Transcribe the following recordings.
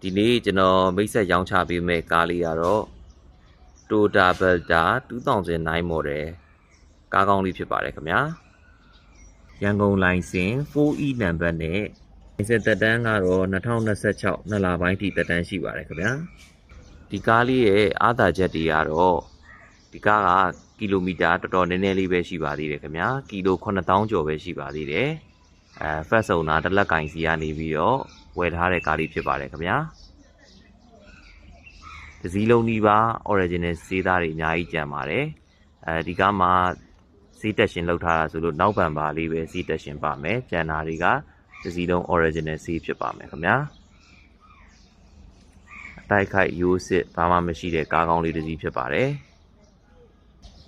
ဒီနေ့ကျွန်တော်မိတ်ဆက်ရောင်းချပေးမယ့်ကားလေးကတော့ Toyota Velta 2009 model ကားကောင်းလေးဖြစ်ပါတယ်ခင်ဗျာရန်ကုန်လိုင်စင် 4E နံပါတ်နဲ့အစသက်တမ်းကတော့2026နှစ်လပိုင်းထိသက်တမ်းရှိပါတယ်ခင်ဗျာဒီကားလေးရဲ့အားသာချက်တွေကတော့ဒီကားကကီလိုမီတာတော်တော်နည်းနည်းလေးပဲရှိပါသေးတယ်ခင်ဗျာကီလို9000ကျော်ပဲရှိပါသေးတယ် အဲ first owner တစ်လက်ကင်စီကနေပြီးတော့ဝယ်ထားတဲ့ကားလေးဖြစ်ပါတယ်ခင်ဗျာတစ်စည်းလုံးဒီပါ original စေးသားတွေအများကြီးကြံပါတယ်အဲဒီကမှစေးတက်ရှင်လောက်ထားတာဆိုလို့နောက်ပံပါလေးပဲစေးတက်ရှင်ပါမယ်ကြံတာတွေကတစ်စည်းလုံး original စေးဖြစ်ပါမယ်ခင်ဗျာအတိုက်ခိုက်ရိုးစစ်ဘာမှမရှိတဲ့ကားကောင်းလေးတစ်စီးဖြစ်ပါတယ်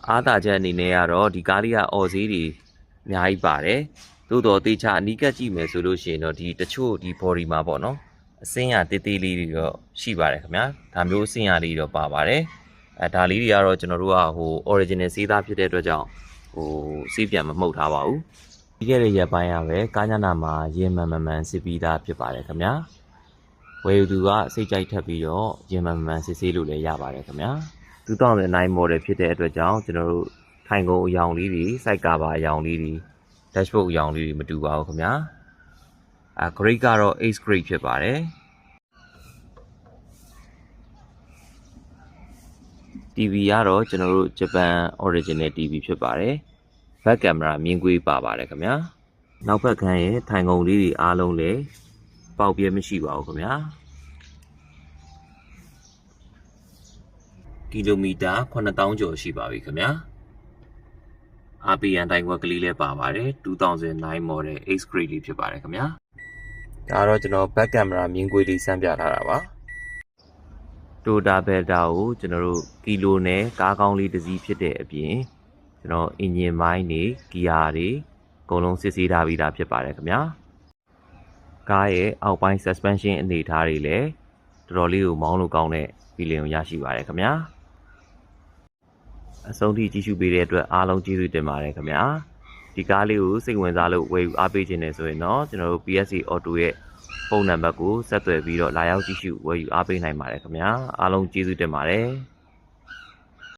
အားသာချက်အနေနဲ့ကတော့ဒီကားလေးကအော်စေးတွေအများကြီးပါတယ် သို့တော်တေချာအနီးကပ်ကြည့်မယ်ဆိုလို့ရှိရင်တော့ဒီတချို့ဒီ body မှာပေါ့နော်အစင်းရတေးသေးလေးတွေတော့ရှိပါတယ်ခင်ဗျာဒါမျိုးအစင်းရလေးတော့ပါပါတယ်အဲဒါလေးတွေကတော့ကျွန်တော်တို့ကဟို original စေးသားဖြစ်တဲ့အတွက်ကြောင့်ဟိုစေးပြန်မမှုတ်ထားပါဘူးပြီးခဲ့တဲ့ရက်ပိုင်းကပဲကားညနာမှာရင်မှန်မှန်မှန်စစ်ပြီးသားဖြစ်ပါတယ်ခင်ဗျာဝယ်ယူသူကစိတ်ကြိုက်ထပ်ပြီးတော့ရင်မှန်မှန်မှန်စစ်ဆေးလို့လည်းရပါတယ်ခင်ဗျာ2009 model ဖြစ်တဲ့အတွက်ကြောင့်ကျွန်တော်တို့ထိုင်ကုန်အယောင်လေးတွေစိုက်ကဘာအယောင်လေးတွေ dashboard အယောင်လေးတွေမတူပါဘူးခင်ဗျာအဲ grade ကတော့ ace grade ဖြစ်ပါတယ် TV ကတော့ကျွန်တော်တို့ဂျပန် original TV ဖြစ်ပါတယ်။ back camera မြင်ကွေးပါပါတယ်ခင်ဗျာ။နောက်ဘက်ခန်းရဲ့ထိုင်ကုန်လေးတွေအားလုံးလည်းပေါက်ပြဲမရှိပါဘူးခင်ဗျာ။ကီလိုမီတာ9000ကျော်ရှိပါပြီခင်ဗျာ။ RPN တိုင်ခွက်ကလေးလည်းပါပါတယ်2009 model X grade လေးဖြစ်ပါတယ်ခင်ဗျာ။ဒါတော့ကျွန်တော် back camera မြင်ကွေးလေးစမ်းပြထားတာပါ။ Toyota Velta ကိုကျွန်တော်တို့ကီလိုနဲ့ကားကောင်းလေးတစ်စီးဖြစ်တဲ့အပြင်ကျွန်တော်အင်ဂျင်ပိုင်းတွေဂီယာတွေအကုန်လုံးစစ်ဆေးထားပြီးသားဖြစ်ပါတယ်ခင်ဗျာကားရဲ့အောက်ပိုင်း suspension အနေအထားတွေလည်းတော်တော်လေးကိုမောင်းလို့ကောင်းတဲ့ feeling ကိုရရှိပါတယ်ခင်ဗျာ အဆုံးထိကြည့်ရှုပေးတဲ့အတွက်အားလုံးကျေးဇူးတင်ပါတယ်ခင်ဗျာဒီကားလေးကိုစိတ်ဝင်စားလို့ဝယ်ယူအားပေးခြင်းနဲ့ဆိုရင်တော့ကျွန်တော်တို့ PSC Auto ရဲ့ဖုန်းနံပါတ်ကိုဆက်သွယ်ပြီးတော့လာရောက်ကြည့်ရှုဝယ်ယူအားပေးနိုင်ပါတယ်ခင်ဗျာအားလုံးကျေးဇူးတင်ပါတယ်